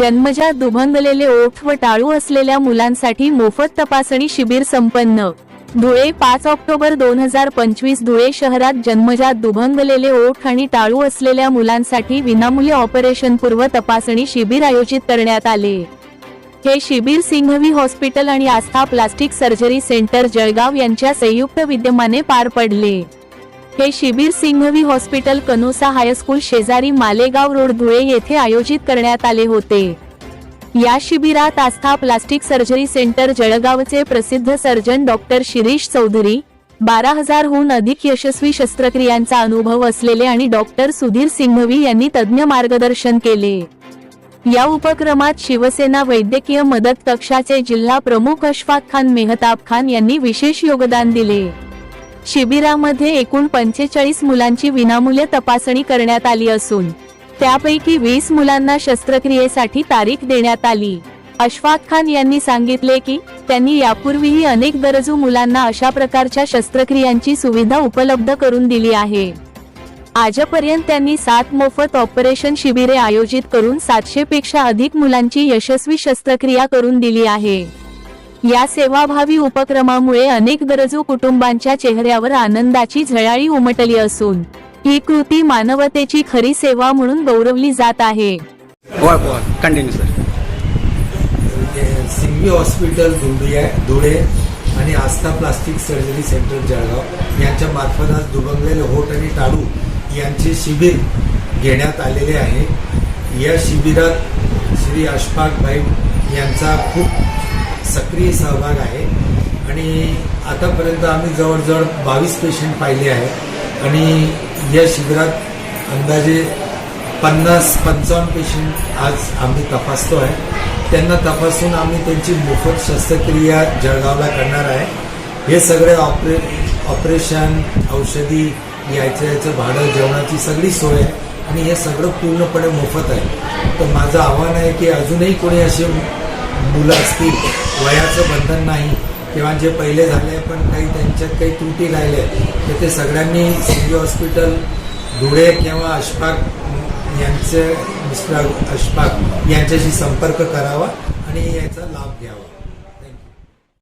जन्मजात दुभंगलेले ओठ व टाळू असलेल्या मुलांसाठी मोफत तपासणी शिबिर संपन्न. धुळे पाच ऑक्टोबर दोन हजार पंचवीस धुळे शहरात जन्मजात दुभंगलेले ओठ आणि टाळू असलेल्या मुलांसाठी विनामूल्य ऑपरेशन पूर्व तपासणी शिबिर आयोजित करण्यात आले. हे शिबिर सिंघवी हॉस्पिटल आणि Aastha plastic surgery centre Jalgaon यांच्या संयुक्त विद्यमाने पार पडले. हे शिबिर सिंघवी हॉस्पिटल कनोसा हायस्कूल शेजारी मालेगाव रोड धुळे येथे आयोजित करण्यात आले होते. या शिबिरात आस्था प्लास्टिक सर्जरी सेंटर जळगावचे प्रसिद्ध सर्जन डॉक्टर शिरीष चौधरी बारा हजारहून अधिक यशस्वी शस्त्रक्रियांचा अनुभव असलेले आणि डॉक्टर सुधीर सिंघवी यांनी तज्ज्ञ मार्गदर्शन केले. या उपक्रमात शिवसेना वैद्यकीय मदत कक्षाचे जिल्हा प्रमुख अशफाक खान मेहताब खान यांनी विशेष योगदान दिले. शिबिरामध्ये एकूण पंचेचाळीस मुलांची विनामूल्य तपासणी करण्यात आली असून त्यापैकी वीस मुलांना शस्त्रक्रियेसाठी तारीख देण्यात आली. अशफाक खान यांनी सांगितले की त्यांनी यापूर्वीही अनेक गरजू मुलांना अशा प्रकारच्या शस्त्रक्रियांची सुविधा उपलब्ध करून दिली आहे. आजपर्यंत त्यांनी सात मोफत ऑपरेशन शिबिरे आयोजित करून सातशे पेक्षा अधिक मुलांची यशस्वी शस्त्रक्रिया करून दिली आहे. या सेवाभावी उपक्रमामुळे अनेक गरजू कुटुंबांच्या चेहऱ्यावर आनंदाची झळाळी उमटली असून ही कृती मानवतेची खरी सेवा म्हणून गौरवली जात आहे. कंटिन्यू सर ते सिंघवी हॉस्पिटल धुळे धुळे आणि Aastha plastic surgery centre Jalgaon यांच्या मार्फत आज दुभंगलेले होट आणि टाळू यांचे शिबिर घेण्यात आलेले आहे. या शिबिरात श्री अशफाक भाई यांचा खूप सक्रिय सहभाग आहे. आणि आतापर्यंत आम्ही जवळजवळ बावीस पेशंट पाहिले आहेत. आणि या शिबिरात अंदाजे पन्नास पंचावन्न पेशंट आज आम्ही तपासतो आहे त्यांना तपासून आम्ही त्यांची मोफत शस्त्रक्रिया जळगावला करणार आहे. हे सगळे ऑपरे ऑपरेशन औषधी यायचं यायचं भाडं जेवणाची सगळी सोय आहे. आणि हे सगळं पूर्णपणे मोफत आहे. तर माझं आव्हान आहे की अजूनही कोणी असे मुलं असतील वयाचं बंधन नाही किंवा जे पहिले झाले पण काही त्यांच्यात काही त्रुटी राहिल्या तर ते सगळ्यांनी सिव्ही हॉस्पिटल धुळे किंवा अशफाक यांचे मिस्टर अशफाक यांच्याशी संपर्क करावा आणि याचा लाभ घ्यावा.